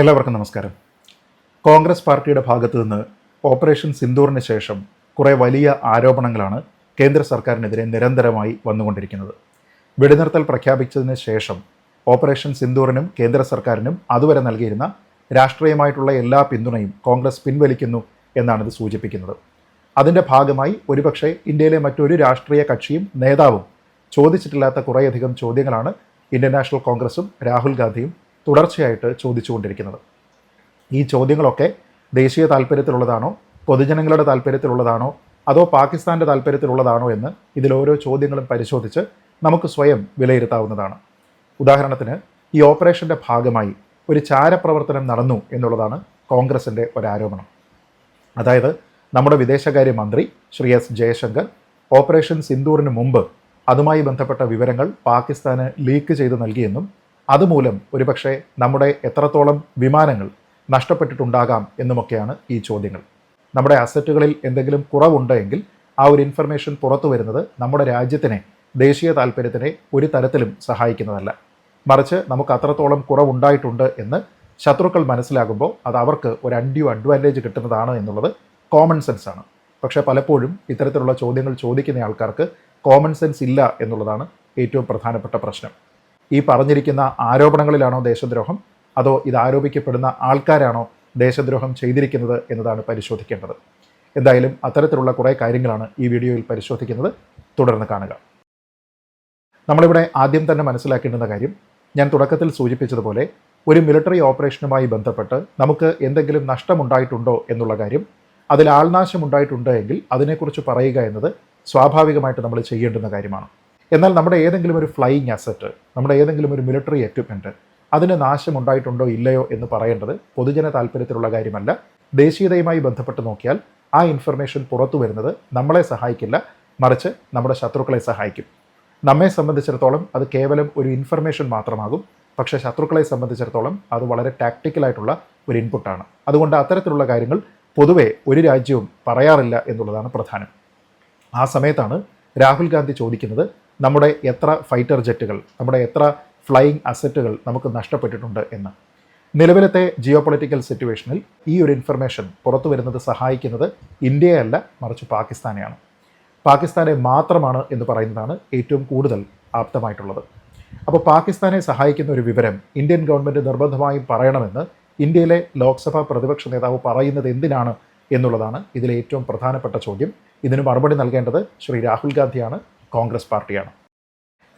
എല്ലാവർക്കും നമസ്കാരം. കോൺഗ്രസ് പാർട്ടിയുടെ ഭാഗത്തു നിന്ന് ഓപ്പറേഷൻ സിന്ദൂറിന് ശേഷം കുറേ വലിയ ആരോപണങ്ങളാണ് കേന്ദ്ര സർക്കാരിനെതിരെ നിരന്തരമായി വന്നുകൊണ്ടിരിക്കുന്നത്. വെടിനിർത്തൽ പ്രഖ്യാപിച്ചതിന് ശേഷം ഓപ്പറേഷൻ സിന്ദൂറിനും കേന്ദ്ര സർക്കാരിനും അതുവരെ നൽകിയിരുന്ന രാഷ്ട്രീയമായിട്ടുള്ള എല്ലാ പിന്തുണയും കോൺഗ്രസ് പിൻവലിക്കുന്നു എന്നാണിത് സൂചിപ്പിക്കുന്നത്. അതിന്റെ ഭാഗമായി ഒരുപക്ഷെ ഇന്ത്യയിലെ മറ്റൊരു രാഷ്ട്രീയ കക്ഷിയും നേതാവും ചോദിച്ചിട്ടില്ലാത്ത കുറേയധികം ചോദ്യങ്ങളാണ് ഇന്ത്യൻ നാഷണൽ കോൺഗ്രസും രാഹുൽ ഗാന്ധിയും തുടർച്ചയായിട്ട് ചോദിച്ചുകൊണ്ടിരിക്കുന്നത്. ഈ ചോദ്യങ്ങളൊക്കെ ദേശീയ താല്പര്യത്തിലുള്ളതാണോ പൊതുജനങ്ങളുടെ താല്പര്യത്തിലുള്ളതാണോ അതോ പാകിസ്ഥാന്റെ താല്പര്യത്തിലുള്ളതാണോ എന്ന് ഇതിലോരോ ചോദ്യങ്ങളും പരിശോധിച്ച് നമുക്ക് സ്വയം വിലയിരുത്താവുന്നതാണ്. ഉദാഹരണത്തിന് ഈ ഓപ്പറേഷന്റെ ഭാഗമായി ഒരു ചാരപ്രവർത്തനം നടന്നു എന്നുള്ളതാണ് കോൺഗ്രസിന്റെ ഒരാരോപണം. അതായത് നമ്മുടെ വിദേശകാര്യമന്ത്രി ശ്രീ എസ് ജയശങ്കർ ഓപ്പറേഷൻ സിന്ദൂറിന് മുമ്പ് അതുമായി ബന്ധപ്പെട്ട വിവരങ്ങൾ പാകിസ്ഥാന് ലീക്ക് ചെയ്ത് നൽകിയെന്നും അതുമൂലം ഒരുപക്ഷെ നമ്മുടെ എത്രത്തോളം വിമാനങ്ങൾ നഷ്ടപ്പെട്ടിട്ടുണ്ടാകാം എന്നുമൊക്കെയാണ് ഈ ചോദ്യങ്ങൾ. നമ്മുടെ അസറ്റുകളിൽ എന്തെങ്കിലും കുറവുണ്ടെങ്കിൽ ആ ഒരു ഇൻഫർമേഷൻ പുറത്തു വരുന്നത് നമ്മുടെ രാജ്യത്തിനെ ദേശീയ താല്പര്യത്തിനെ ഒരു തരത്തിലും സഹായിക്കുന്നതല്ല. മറിച്ച് നമുക്ക് അത്രത്തോളം കുറവുണ്ടായിട്ടുണ്ട് എന്ന് ശത്രുക്കൾ മനസ്സിലാകുമ്പോൾ അത് അവർക്ക് ഒരു അൻഡ്യൂ അഡ്വാന്റേജ് കിട്ടുന്നതാണ് എന്നുള്ളത് കോമൺ സെൻസ് ആണ്. പക്ഷേ പലപ്പോഴും ഇത്തരത്തിലുള്ള ചോദ്യങ്ങൾ ചോദിക്കുന്ന ആൾക്കാർക്ക് കോമൺ സെൻസ് ഇല്ല എന്നുള്ളതാണ് ഏറ്റവും പ്രധാനപ്പെട്ട പ്രശ്നം. ഈ പറഞ്ഞിരിക്കുന്ന ആരോപണങ്ങളിലാണോ ദേശദ്രോഹം? അതോ ഇത് ആരോപിക്കപ്പെടുന്ന ആൾക്കാരാണോ ദേശദ്രോഹം ചെയ്തിരിക്കുന്നത് എന്നതാണ് പരിശോധിക്കേണ്ടത്. എന്തായാലും അത്തരത്തിലുള്ള കുറേ കാര്യങ്ങളാണ് ഈ വീഡിയോയിൽ പരിശോധിക്കുന്നത്. തുടർന്ന് കാണുക. നമ്മളിവിടെ ആദ്യം തന്നെ മനസ്സിലാക്കേണ്ടുന്ന കാര്യം ഞാൻ തുടക്കത്തിൽ സൂചിപ്പിച്ചതുപോലെ ഒരു മിലിറ്ററി ഓപ്പറേഷനുമായി ബന്ധപ്പെട്ട് നമുക്ക് എന്തെങ്കിലും നഷ്ടമുണ്ടായിട്ടുണ്ടോ എന്നുള്ള കാര്യം അതിൽ ആൾനാശം ഉണ്ടായിട്ടുണ്ട് എങ്കിൽ അതിനെക്കുറിച്ച് പറയുക എന്നത് സ്വാഭാവികമായിട്ട് നമ്മൾ ചെയ്യേണ്ടുന്ന കാര്യമാണ്. എന്നാൽ നമ്മുടെ ഏതെങ്കിലും ഒരു ഫ്ലൈയിങ് അസറ്റ് നമ്മുടെ ഏതെങ്കിലും ഒരു മിലിറ്ററി എക്യുപ്മെന്റ് അതിന് നാശമുണ്ടായിട്ടുണ്ടോ ഇല്ലയോ എന്ന് പറയേണ്ടത് പൊതുജന താല്പര്യത്തിലുള്ള കാര്യമല്ല. ദേശീയതയുമായി ബന്ധപ്പെട്ട് നോക്കിയാൽ ആ ഇൻഫർമേഷൻ പുറത്തു വരുന്നത് നമ്മളെ സഹായിക്കില്ല. മറിച്ച് നമ്മുടെ ശത്രുക്കളെ സഹായിക്കും. നമ്മെ സംബന്ധിച്ചിടത്തോളം അത് കേവലം ഒരു ഇൻഫർമേഷൻ മാത്രമാകും. പക്ഷേ ശത്രുക്കളെ സംബന്ധിച്ചിടത്തോളം അത് വളരെ ടാക്ടിക്കലായിട്ടുള്ള ഒരു ഇൻപുട്ടാണ് അതുകൊണ്ട് അത്തരത്തിലുള്ള കാര്യങ്ങൾ പൊതുവെ ഒരു രാജ്യവും പറയാറില്ല എന്നുള്ളതാണ് പ്രധാനം. ആ സമയത്താണ് രാഹുൽ ഗാന്ധി ചോദിക്കുന്നത് നമ്മുടെ എത്ര ഫൈറ്റർ ജെറ്റുകൾ നമ്മുടെ എത്ര ഫ്ലൈയിങ് അസറ്റുകൾ നമുക്ക് നഷ്ടപ്പെട്ടിട്ടുണ്ട് എന്ന്. നിലവിലത്തെ ജിയോ പൊളിറ്റിക്കൽ സിറ്റുവേഷനിൽ ഈ ഒരു ഇൻഫർമേഷൻ പുറത്തു വരുന്നത് സഹായിക്കുന്നത് ഇന്ത്യയല്ല മറിച്ച് പാകിസ്ഥാനെയാണ്. പാകിസ്ഥാനെ മാത്രമാണ് എന്ന് പറയുന്നതാണ് ഏറ്റവും കൂടുതൽ ആപ്തമായിട്ടുള്ളത്. അപ്പോൾ പാകിസ്ഥാനെ സഹായിക്കുന്ന ഒരു വിവരം ഇന്ത്യൻ ഗവൺമെന്റ് നിർബന്ധമായും പറയണമെന്ന് ഇന്ത്യയിലെ ലോക്സഭാ പ്രതിപക്ഷ നേതാവ് പറയുന്നത് എന്തിനാണ് എന്നുള്ളതാണ് ഇതിലെ ഏറ്റവും പ്രധാനപ്പെട്ട ചോദ്യം. ഇതിന് മറുപടി നൽകേണ്ടത് ശ്രീ രാഹുൽ ഗാന്ധിയാണ്. കോൺഗ്രസ് പാർട്ടിയാണ്.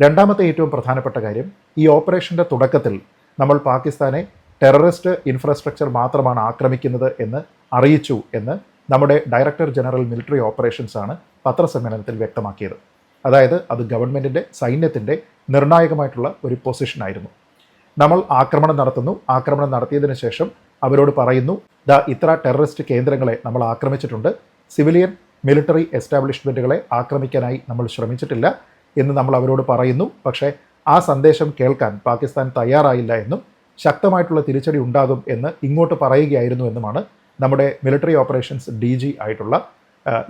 രണ്ടാമത്തെ ഏറ്റവും പ്രധാനപ്പെട്ട കാര്യം ഈ ഓപ്പറേഷന്റെ തുടക്കത്തിൽ നമ്മൾ പാകിസ്ഥാനെ ടെററിസ്റ്റ് ഇൻഫ്രാസ്ട്രക്ചർ മാത്രമാണ് ആക്രമിക്കുന്നത് എന്ന് അറിയിച്ചു എന്ന് നമ്മുടെ ഡയറക്ടർ ജനറൽ മിലിറ്ററി ഓപ്പറേഷൻസ് ആണ് പത്രസമ്മേളനത്തിൽ വ്യക്തമാക്കിയത്. അതായത് അത് ഗവൺമെന്റിന്റെ സൈന്യത്തിന്റെ നിർണായകമായിട്ടുള്ള ഒരു പൊസിഷനായിരുന്നു നമ്മൾ ആക്രമണം നടത്തുന്നു. ആക്രമണം നടത്തിയതിനു ശേഷം അവരോട് പറയുന്നു ദാ ഇത്ര ടെററിസ്റ്റ് കേന്ദ്രങ്ങളെ നമ്മൾ ആക്രമിച്ചിട്ടുണ്ട്. സിവിലിയൻ മിലിറ്ററി എസ്റ്റാബ്ലിഷ്മെന്റുകളെ ആക്രമിക്കാനായി നമ്മൾ ശ്രമിച്ചിട്ടില്ല എന്ന് നമ്മൾ അവരോട് പറയുന്നു. പക്ഷേ ആ സന്ദേശം കേൾക്കാൻ പാകിസ്ഥാൻ തയ്യാറായില്ല എന്നും ശക്തമായിട്ടുള്ള തിരിച്ചടി ഉണ്ടാകും എന്ന് ഇങ്ങോട്ട് പറയുകയായിരുന്നു എന്നുമാണ് നമ്മുടെ മിലിറ്ററി ഓപ്പറേഷൻസ് ഡി ജി ആയിട്ടുള്ള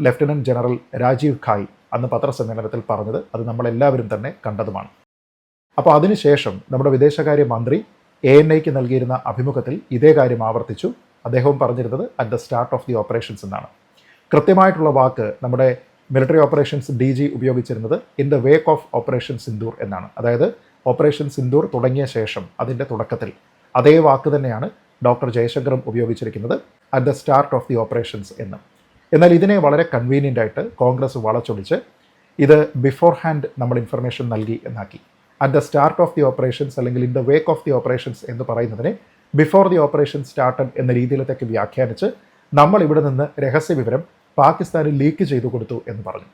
ലഫ്റ്റനന്റ് ജനറൽ രാജീവ് ഖായ് അന്ന് പത്രസമ്മേളനത്തിൽ പറഞ്ഞത്. അത് നമ്മളെല്ലാവരും തന്നെ കണ്ടതുമാണ്. അപ്പോൾ അതിനുശേഷം നമ്മുടെ വിദേശകാര്യ മന്ത്രി എ എൻ ഐക്ക് നൽകിയിരുന്ന അഭിമുഖത്തിൽ ഇതേ കാര്യം ആവർത്തിച്ചു. അദ്ദേഹവും പറഞ്ഞിരുന്നത് at the start of the operations എന്നാണ്. കൃത്യമായിട്ടുള്ള വാക്ക് നമ്മുടെ മിലിറ്ററി ഓപ്പറേഷൻസ് ഡി ജി ഉപയോഗിച്ചിരുന്നത് in the wake of operation Sindoor എന്നാണ്. അതായത് ഓപ്പറേഷൻ സിന്ദൂർ തുടങ്ങിയ ശേഷം അതിന്റെ തുടക്കത്തിൽ അതേ വാക്ക് തന്നെയാണ് ഡോക്ടർ ജയശങ്കറും ഉപയോഗിച്ചിരിക്കുന്നത് at the start of the operations എന്ന്. എന്നാൽ ഇതിനെ വളരെ കൺവീനിയന്റ് ആയിട്ട് കോൺഗ്രസ് വളച്ചൊടിച്ച് ഇത് ബിഫോർ ഹാൻഡ് നമ്മൾ ഇൻഫർമേഷൻ നൽകി എന്നാക്കി. At the start of the operations അല്ലെങ്കിൽ in the wake of the operations എന്ന് പറയുന്നതിനെ ബിഫോർ ദി ഓപ്പറേഷൻ സ്റ്റാർട്ടഡ് എന്ന രീതിയിലത്തേക്ക് വ്യാഖ്യാനിച്ച് നമ്മൾ ഇവിടെ നിന്ന് രഹസ്യ വിവരം പാകിസ്ഥാന് ലീക്ക് ചെയ്തു കൊടുത്തു എന്ന് പറഞ്ഞു.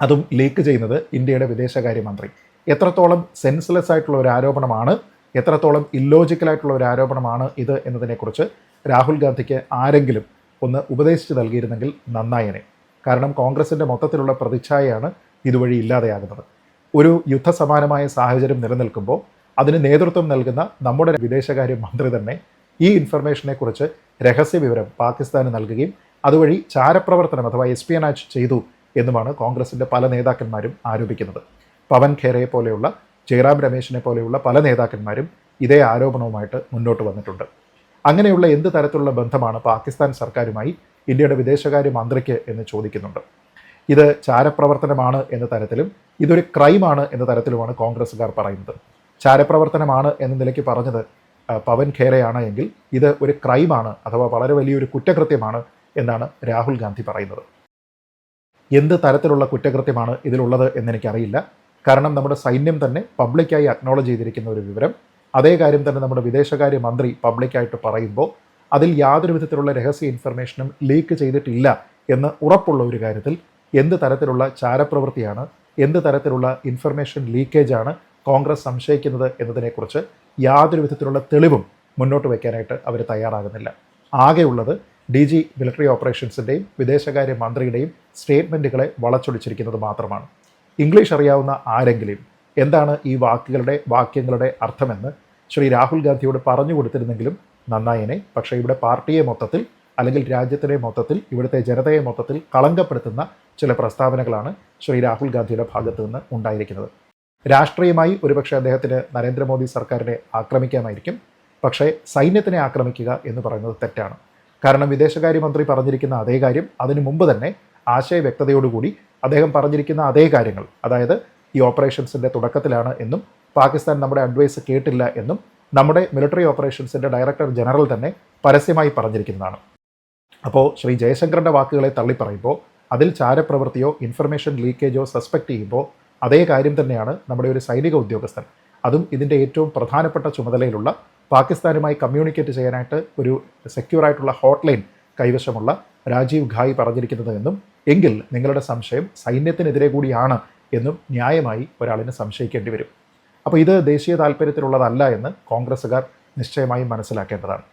അതും ലീക്ക് ചെയ്യുന്നത് ഇന്ത്യയുടെ വിദേശകാര്യമന്ത്രി. എത്രത്തോളം സെൻസ്ലെസ് ആയിട്ടുള്ള ഒരു ആരോപണമാണ് എത്രത്തോളം ഇല്ലോജിക്കലായിട്ടുള്ള ഒരു ആരോപണമാണ് ഇത് എന്നതിനെക്കുറിച്ച് രാഹുൽ ഗാന്ധിക്ക് ആരെങ്കിലും ഒന്ന് ഉപദേശിച്ച് നൽകിയിരുന്നെങ്കിൽ നന്നായനെ കാരണം കോൺഗ്രസിന്റെ മൊത്തത്തിലുള്ള പ്രതിച്ഛായയാണ് ഇതുവഴി ഇല്ലാതെയാകുന്നത്. ഒരു യുദ്ധസമാനമായ സാഹചര്യം നിലനിൽക്കുമ്പോൾ അതിന് നേതൃത്വം നൽകുന്ന നമ്മുടെ വിദേശകാര്യ മന്ത്രി തന്നെ ഈ ഇൻഫർമേഷനെക്കുറിച്ച് രഹസ്യ വിവരം പാകിസ്ഥാന് നൽകുകയും അതുവഴി ചാരപ്രവർത്തനം അഥവാ എസ്പിയനാച്ച് ചെയ്തു എന്നുമാണ് കോൺഗ്രസിന്റെ പല നേതാക്കന്മാരും ആരോപിക്കുന്നത്. പവൻ ഖേരയെ പോലെയുള്ള ജയറാം രമേശിനെ പോലെയുള്ള പല നേതാക്കന്മാരും ഇതേ ആരോപണവുമായിട്ട് മുന്നോട്ട് വന്നിട്ടുണ്ട്. അങ്ങനെയുള്ള എന്ത് തരത്തിലുള്ള ബന്ധമാണ് പാകിസ്ഥാൻ സർക്കാരുമായി ഇന്ത്യയുടെ വിദേശകാര്യ മന്ത്രിക്ക് എന്ന് ചോദിക്കുന്നുണ്ട്. ഇത് ചാരപ്രവർത്തനമാണ് എന്ന തരത്തിലും ഇതൊരു ക്രൈമാണ് എന്ന തരത്തിലുമാണ് കോൺഗ്രസ്സുകാർ പറയുന്നത്. ചാരപ്രവർത്തനമാണ് എന്ന നിലയ്ക്ക് പറഞ്ഞത് പവൻ ഖേരയാണ് എങ്കിൽ ഇത് ഒരു ക്രൈമാണ് അഥവാ വളരെ വലിയൊരു കുറ്റകൃത്യമാണ് എന്നാണ് രാഹുൽ ഗാന്ധി പറയുന്നത്. എന്ത് തരത്തിലുള്ള കുറ്റകൃത്യമാണ് ഇതിലുള്ളത് എന്നെനിക്കറിയില്ല. കാരണം നമ്മുടെ സൈന്യം തന്നെ പബ്ലിക്കായി അക്നോളജ് ചെയ്തിരിക്കുന്ന ഒരു വിവരം. അതേ കാര്യം തന്നെ നമ്മുടെ വിദേശകാര്യ മന്ത്രി പബ്ലിക്കായിട്ട് പറയുമ്പോൾ അതിൽ യാതൊരു വിധത്തിലുള്ള രഹസ്യ ഇൻഫർമേഷനും ലീക്ക് ചെയ്തിട്ടില്ല എന്ന് ഉറപ്പുള്ള ഒരു കാര്യത്തിൽ എന്ത് തരത്തിലുള്ള ചാരപ്രവൃത്തിയാണ് എന്ത് തരത്തിലുള്ള ഇൻഫർമേഷൻ ലീക്കേജാണ് കോൺഗ്രസ് സംശയിക്കുന്നത് എന്നതിനെക്കുറിച്ച് യാതൊരു വിധത്തിലുള്ള തെളിവും മുന്നോട്ട് വയ്ക്കാനായിട്ട് അവർ തയ്യാറാകുന്നില്ല. ആകെയുള്ളത് ഡി ജി മിലിറ്ററി ഓപ്പറേഷൻസിന്റെയും വിദേശകാര്യ മന്ത്രിയുടെയും സ്റ്റേറ്റ്മെന്റുകളെ വളച്ചൊടിച്ചിരിക്കുന്നത് മാത്രമാണ്. ഇംഗ്ലീഷ് അറിയാവുന്ന ആരെങ്കിലും എന്താണ് ഈ വാക്കുകളുടെ വാക്യങ്ങളുടെ അർത്ഥമെന്ന് ശ്രീ രാഹുൽ ഗാന്ധിയോട് പറഞ്ഞു കൊടുത്തിരുന്നെങ്കിലും നന്നായനെ. പക്ഷേ ഇവിടെ പാർട്ടിയെ മൊത്തത്തിൽ അല്ലെങ്കിൽ രാജ്യത്തിനെ മൊത്തത്തിൽ ഇവിടുത്തെ ജനതയെ മൊത്തത്തിൽ കളങ്കപ്പെടുത്തുന്ന ചില പ്രസ്താവനകളാണ് ശ്രീ രാഹുൽ ഗാന്ധിയുടെ ഭാഗത്തു നിന്ന് ഉണ്ടായിരിക്കുന്നത്. രാഷ്ട്രീയമായി ഒരുപക്ഷെ അദ്ദേഹത്തിന് നരേന്ദ്രമോദി സർക്കാരിനെ ആക്രമിക്കാമായിരിക്കും. പക്ഷേ സൈന്യത്തിനെ ആക്രമിക്കുക എന്ന് പറയുന്നത് തെറ്റാണ്. കാരണം വിദേശകാര്യമന്ത്രി പറഞ്ഞിരിക്കുന്ന അതേ കാര്യം അതിനു മുമ്പ് തന്നെ ആശയ വ്യക്തതയോടുകൂടി അദ്ദേഹം പറഞ്ഞിരിക്കുന്ന അതേ കാര്യങ്ങൾ. അതായത് ഈ ഓപ്പറേഷൻസിന്റെ തുടക്കത്തിലാണ് എന്നും പാകിസ്ഥാൻ നമ്മുടെ അഡ്വൈസ് കേട്ടില്ല എന്നും നമ്മുടെ മിലിറ്ററി ഓപ്പറേഷൻസിന്റെ ഡയറക്ടർ ജനറൽ തന്നെ പരസ്യമായി പറഞ്ഞിരിക്കുന്നതാണ്. അപ്പോൾ ശ്രീ ജയശങ്കറിന്റെ വാക്കുകളെ തള്ളിപ്പറയുമ്പോൾ അതിൽ ചാരപ്രവൃത്തിയോ ഇൻഫർമേഷൻ ലീക്കേജോ സസ്പെക്ട് ചെയ്യുമ്പോൾ അതേ കാര്യം തന്നെയാണ് നമ്മുടെ ഒരു സൈനിക ഉദ്യോഗസ്ഥൻ. അതും ഇതിന്റെ ഏറ്റവും പ്രധാനപ്പെട്ട ചുമതലയിലുള്ള പാകിസ്ഥാനുമായി കമ്മ്യൂണിക്കേറ്റ് ചെയ്യാനായിട്ട് ഒരു സെക്യൂർ ആയിട്ടുള്ള ഹോട്ട്ലൈൻ കൈവശമുള്ള രാജീവ് ഘായി പറഞ്ഞിരിക്കുന്നത് എന്നും എങ്കിൽ നിങ്ങളുടെ സംശയം സൈന്യത്തിനെതിരെ കൂടിയാണ് എന്നും ന്യായമായി ഒരാളിന് സംശയിക്കേണ്ടി വരും. അപ്പോൾ ഇത് ദേശീയ താല്പര്യത്തിലുള്ളതല്ല എന്ന് കോൺഗ്രസ്സുകാർ നിശ്ചയമായും മനസ്സിലാക്കേണ്ടതാണ്.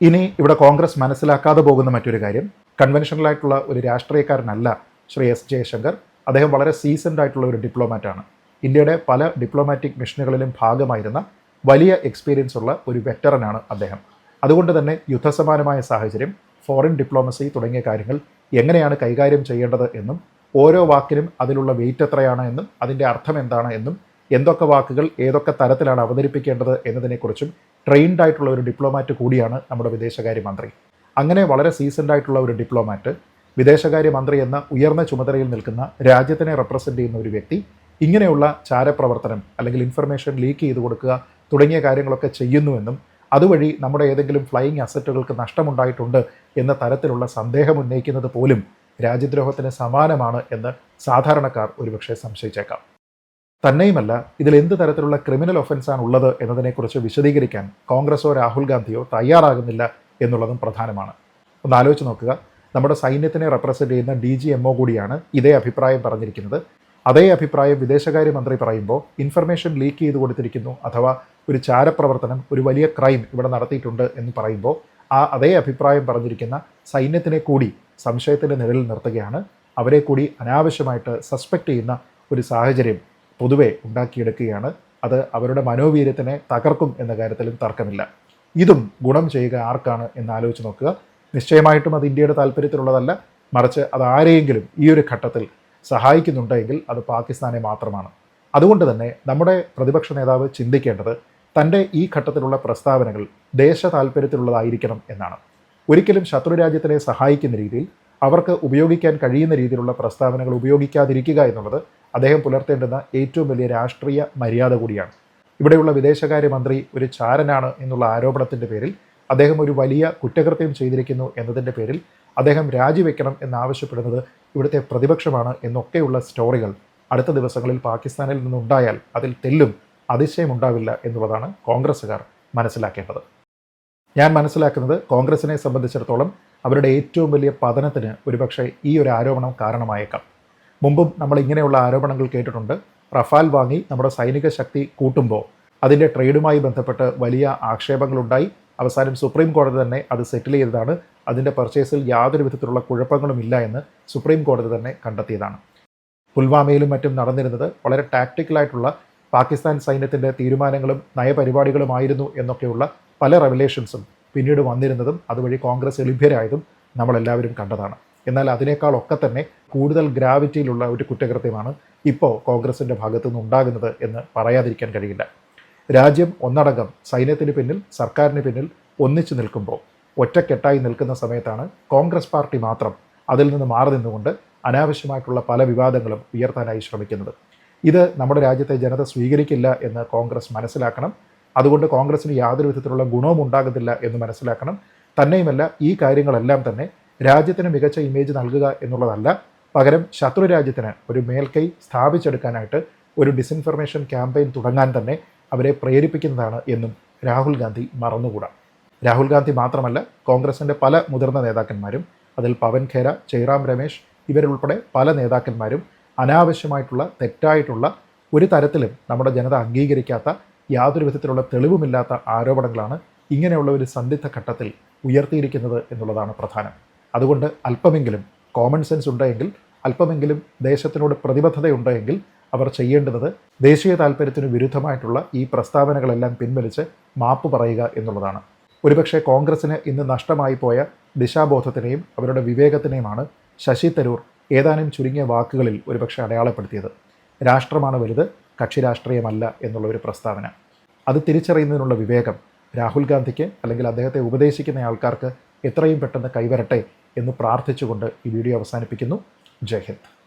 ഇനി ഇവിടെ കോൺഗ്രസ് മനസ്സിലാക്കാതെ പോകുന്ന മറ്റൊരു കാര്യം കൺവെൻഷനലായിട്ടുള്ള ഒരു രാഷ്ട്രീയക്കാരനല്ല ശ്രീ എസ് ജയശങ്കർ. അദ്ദേഹം വളരെ സീസൺഡ് ആയിട്ടുള്ള ഒരു ഡിപ്ലോമാറ്റാണ് ഇന്ത്യയുടെ പല ഡിപ്ലോമാറ്റിക് മിഷനുകളിലും ഭാഗമായിരുന്ന വലിയ എക്സ്പീരിയൻസ് ഉള്ള ഒരു വെറ്ററനാണ് അദ്ദേഹം. അതുകൊണ്ട് തന്നെ യുദ്ധസമാനമായ സാഹചര്യം ഫോറിൻ ഡിപ്ലോമസി തുടങ്ങിയ കാര്യങ്ങൾ എങ്ങനെയാണ് കൈകാര്യം ചെയ്യേണ്ടത് എന്നും ഓരോ വാക്കിനും അതിലുള്ള വെയിറ്റ് എത്രയാണ് എന്നും അതിന്റെ അർത്ഥം എന്താണ് എന്നും എന്തൊക്കെ വാക്കുകൾ ഏതൊക്കെ തരത്തിലാണ് അവതരിപ്പിക്കേണ്ടത് എന്നതിനെക്കുറിച്ചും ട്രെയിൻഡ് ആയിട്ടുള്ള ഒരു ഡിപ്ലോമാറ്റ് കൂടിയാണ് നമ്മുടെ വിദേശകാര്യ മന്ത്രി. അങ്ങനെ വളരെ സീസൺഡ് ആയിട്ടുള്ള ഒരു ഡിപ്ലോമാറ്റ് വിദേശകാര്യ മന്ത്രി എന്ന ഉയർന്ന ചുമതലയിൽ നിൽക്കുന്ന രാജ്യത്തിനെ റെപ്രസെന്റ് ചെയ്യുന്ന ഒരു വ്യക്തി ഇങ്ങനെയുള്ള ചാരപ്രവർത്തനം അല്ലെങ്കിൽ ഇൻഫർമേഷൻ ലീക്ക് ചെയ്ത് കൊടുക്കുക തുടങ്ങിയ കാര്യങ്ങളൊക്കെ ചെയ്യുന്നുവെന്നും അതുവഴി നമ്മുടെ ഏതെങ്കിലും ഫ്ലൈയിങ് അസറ്റുകൾക്ക് നഷ്ടമുണ്ടായിട്ടുണ്ട് എന്ന തരത്തിലുള്ള സന്ദേഹം ഉന്നയിക്കുന്നത് പോലും രാജ്യദ്രോഹത്തിന് സമാനമാണ് എന്ന് സാധാരണക്കാർ ഒരുപക്ഷെ സംശയിച്ചേക്കാം. തന്നെയുമല്ല ഇതിൽ എന്ത് തരത്തിലുള്ള ക്രിമിനൽ ഒഫൻസാണ് ഉള്ളത് എന്നതിനെക്കുറിച്ച് വിശദീകരിക്കാൻ കോൺഗ്രസോ രാഹുൽ ഗാന്ധിയോ തയ്യാറാകുന്നില്ല എന്നുള്ളതും പ്രധാനമാണ്. ഒന്ന് ആലോചിച്ച് നോക്കുക നമ്മുടെ സൈന്യത്തിനെ റെപ്രസെന്റ് ചെയ്യുന്ന ഡി ജി എം കൂടിയാണ് ഇതേ അഭിപ്രായം പറഞ്ഞിരിക്കുന്നത്. അതേ അഭിപ്രായം വിദേശകാര്യമന്ത്രി പറയുമ്പോൾ ഇൻഫർമേഷൻ ലീക്ക് ചെയ്ത് കൊടുത്തിരിക്കുന്നു അഥവാ ഒരു ചാരപ്രവർത്തനം ഒരു വലിയ ക്രൈം ഇവിടെ നടത്തിയിട്ടുണ്ട് എന്ന് പറയുമ്പോൾ ആ അതേ അഭിപ്രായം പറഞ്ഞിരിക്കുന്ന സൈന്യത്തിനെ കൂടി സംശയത്തിന്റെ നിഴലിൽ നിർത്തുകയാണ്. അവരെ കൂടി അനാവശ്യമായിട്ട് സസ്പെക്റ്റ് ചെയ്യുന്ന ഒരു സാഹചര്യം പൊതുവെ ഉണ്ടാക്കിയെടുക്കുകയാണ്. അത് അവരുടെ മനോവീര്യത്തിനെ തകർക്കും എന്ന കാര്യത്തിലും തർക്കമില്ല. ഇതും ഗുണം ചെയ്യുക ആർക്കാണ് എന്ന് ആലോചിച്ച് നോക്കുക. നിശ്ചയമായിട്ടും അത് ഇന്ത്യയുടെ താല്പര്യത്തിലുള്ളതല്ല. മറിച്ച് അത് ആരെയെങ്കിലും ഈ ഒരു ഘട്ടത്തിൽ സഹായിക്കുന്നുണ്ടെങ്കിൽ അത് പാകിസ്ഥാനെ മാത്രമാണ്. അതുകൊണ്ട് തന്നെ നമ്മുടെ പ്രതിപക്ഷ നേതാവ് ചിന്തിക്കേണ്ടത് തന്റെ ഈ ഘട്ടത്തിലുള്ള പ്രസ്താവനകൾ ദേശ താല്പര്യത്തിലുള്ളതായിരിക്കണം എന്നാണ്. ഒരിക്കലും ശത്രു രാജ്യത്തിനെ സഹായിക്കുന്ന രീതിയിൽ അവർക്ക് ഉപയോഗിക്കാൻ കഴിയുന്ന രീതിയിലുള്ള പ്രസ്താവനകൾ ഉപയോഗിക്കാതിരിക്കുക എന്നുള്ളത് അദ്ദേഹം പുലർത്തേണ്ടുന്ന ഏറ്റവും വലിയ രാഷ്ട്രീയ മര്യാദ കൂടിയാണ്. ഇവിടെയുള്ള വിദേശകാര്യമന്ത്രി ഒരു ചാരനാണ് എന്നുള്ള ആരോപണത്തിന്റെ പേരിൽ അദ്ദേഹം ഒരു വലിയ കുറ്റകൃത്യം ചെയ്തിരിക്കുന്നു എന്നതിന്റെ പേരിൽ അദ്ദേഹം രാജിവെക്കണം എന്നാവശ്യപ്പെടുന്നത് ഇവിടുത്തെ പ്രതിപക്ഷമാണ് എന്നൊക്കെയുള്ള സ്റ്റോറികൾ അടുത്ത ദിവസങ്ങളിൽ പാകിസ്ഥാനിൽ നിന്നുണ്ടായാൽ അതിൽ തെല്ലും അതിശയമുണ്ടാവില്ല എന്നുള്ളതാണ് കോൺഗ്രസ്സുകാർ മനസ്സിലാക്കേണ്ടത്. ഞാൻ മനസ്സിലാക്കുന്നത് കോൺഗ്രസിനെ സംബന്ധിച്ചിടത്തോളം അവരുടെ ഏറ്റവും വലിയ പതനത്തിന് ഒരുപക്ഷെ ഈ ഒരു ആരോപണം കാരണമായേക്കാം. മുമ്പും നമ്മൾ ഇങ്ങനെയുള്ള ആരോപണങ്ങൾ കേട്ടിട്ടുണ്ട്. റഫാൽ വാങ്ങി നമ്മുടെ സൈനിക ശക്തി കൂട്ടുമ്പോൾ അതിന്റെ ട്രേഡുമായി ബന്ധപ്പെട്ട് വലിയ ആക്ഷേപങ്ങളുണ്ടായി. അവസാനം സുപ്രീം കോടതി തന്നെ അത് സെറ്റിൽ ചെയ്തതാണ്. അതിന്റെ പർച്ചേസിൽ യാതൊരു വിധത്തിലുള്ള കുഴപ്പങ്ങളും ഇല്ല എന്ന് സുപ്രീം കോടതി തന്നെ കണ്ടെത്തിയതാണ്. പുൽവാമയിലും മറ്റും നടന്നിരുന്നത് വളരെ ടാക്റ്റിക്കലായിട്ടുള്ള പാകിസ്ഥാൻ സൈന്യത്തിന്റെ തീരുമാനങ്ങളും നയപരിപാടികളുമായിരുന്നു എന്നൊക്കെയുള്ള പല റെവലേഷൻസും പിന്നീട് വന്നിരുന്നതും അതുവഴി കോൺഗ്രസ് എളിഭ്യരായതും നമ്മളെല്ലാവരും കണ്ടതാണ്. എന്നാൽ അതിനേക്കാളൊക്കെ തന്നെ കൂടുതൽ ഗ്രാവിറ്റിയിലുള്ള ഒരു കുറ്റകൃത്യമാണ് ഇപ്പോൾ കോൺഗ്രസിന്റെ ഭാഗത്തു നിന്ന് ഉണ്ടാകുന്നത് എന്ന് പറയാതിരിക്കാൻ കഴിയില്ല. രാജ്യം ഒന്നടങ്കം സൈന്യത്തിന് പിന്നിൽ സർക്കാരിന് പിന്നിൽ ഒന്നിച്ചു നിൽക്കുമ്പോൾ ഒറ്റക്കെട്ടായി നിൽക്കുന്ന സമയത്താണ് കോൺഗ്രസ് പാർട്ടി മാത്രം അതിൽ നിന്ന് മാറി നിന്നുകൊണ്ട് അനാവശ്യമായിട്ടുള്ള പല വിവാദങ്ങളും ഉയർത്താനായി ശ്രമിക്കുന്നത്. ഇത് നമ്മുടെ രാജ്യത്തെ ജനത സ്വീകരിക്കില്ല എന്ന് കോൺഗ്രസ് മനസ്സിലാക്കണം. അതുകൊണ്ട് കോൺഗ്രസിന് യാതൊരു വിധത്തിലുള്ള ഗുണവും ഉണ്ടാകത്തില്ല എന്ന് മനസ്സിലാക്കണം. തന്നെയുമല്ല ഈ കാര്യങ്ങളെല്ലാം തന്നെ രാജ്യത്തിന് മികച്ച ഇമേജ് നൽകുക എന്നുള്ളതല്ല പകരം ശത്രു രാജ്യത്തിന് ഒരു മേൽക്കൈ സ്ഥാപിച്ചെടുക്കാനായിട്ട് ഒരു ഡിസിൻഫർമേഷൻ ക്യാമ്പയിൻ തുടങ്ങാൻ തന്നെ അവരെ പ്രേരിപ്പിക്കുന്നതാണ് എന്നും രാഹുൽ ഗാന്ധി മറന്നുകൂടാ. രാഹുൽ ഗാന്ധി മാത്രമല്ല കോൺഗ്രസിന്റെ പല മുതിർന്ന നേതാക്കന്മാരും അതിൽ പവൻ ഖേര ജയറാം രമേശ് ഇവരുൾപ്പെടെ പല നേതാക്കന്മാരും അനാവശ്യമായിട്ടുള്ള തെറ്റായിട്ടുള്ള ഒരു തരത്തിലും നമ്മുടെ ജനത അംഗീകരിക്കാത്ത യാതൊരു വിധത്തിലുള്ള തെളിവുമില്ലാത്ത ആരോപണങ്ങളാണ് ഇങ്ങനെയുള്ള ഒരു സന്ദിഗ്ധ ഘട്ടത്തിൽ ഉയർത്തിയിരിക്കുന്നത് എന്നുള്ളതാണ് പ്രധാനം. അതുകൊണ്ട് അല്പമെങ്കിലും കോമൺ സെൻസ് ഉണ്ടെങ്കിൽ അല്പമെങ്കിലും ദേശത്തിനോട് പ്രതിബദ്ധതയുണ്ടെങ്കിൽ അവർ ചെയ്യേണ്ടത് ദേശീയ താല്പര്യത്തിന് വിരുദ്ധമായിട്ടുള്ള ഈ പ്രസ്താവനകളെല്ലാം പിൻവലിച്ച് മാപ്പ് പറയുക എന്നുള്ളതാണ്. ഒരുപക്ഷെ കോൺഗ്രസിന് ഇന്ന് നഷ്ടമായി പോയ ദിശാബോധത്തിനെയും അവരുടെ വിവേകത്തിനെയുമാണ് ശശി തരൂർ ഏതാനും ചുരുങ്ങിയ വാക്കുകളിൽ ഒരുപക്ഷെ അടയാളപ്പെടുത്തിയത് രാഷ്ട്രമാണ് വലുത് കക്ഷി രാഷ്ട്രീയമല്ല എന്നുള്ള ഒരു പ്രസ്താവന. അത് തിരിച്ചറിയുന്നതിനുള്ള വിവേകം രാഹുൽ ഗാന്ധിക്ക് അല്ലെങ്കിൽ അദ്ദേഹത്തെ ഉപദേശിക്കുന്ന ആൾക്കാർക്ക് എത്രയും പെട്ടെന്ന് കൈവരട്ടെ എന്ന് പ്രാർത്ഥിച്ചുകൊണ്ട് ഈ വീഡിയോ അവസാനിപ്പിക്കുന്നു. ജയ് ഹിന്ദ്.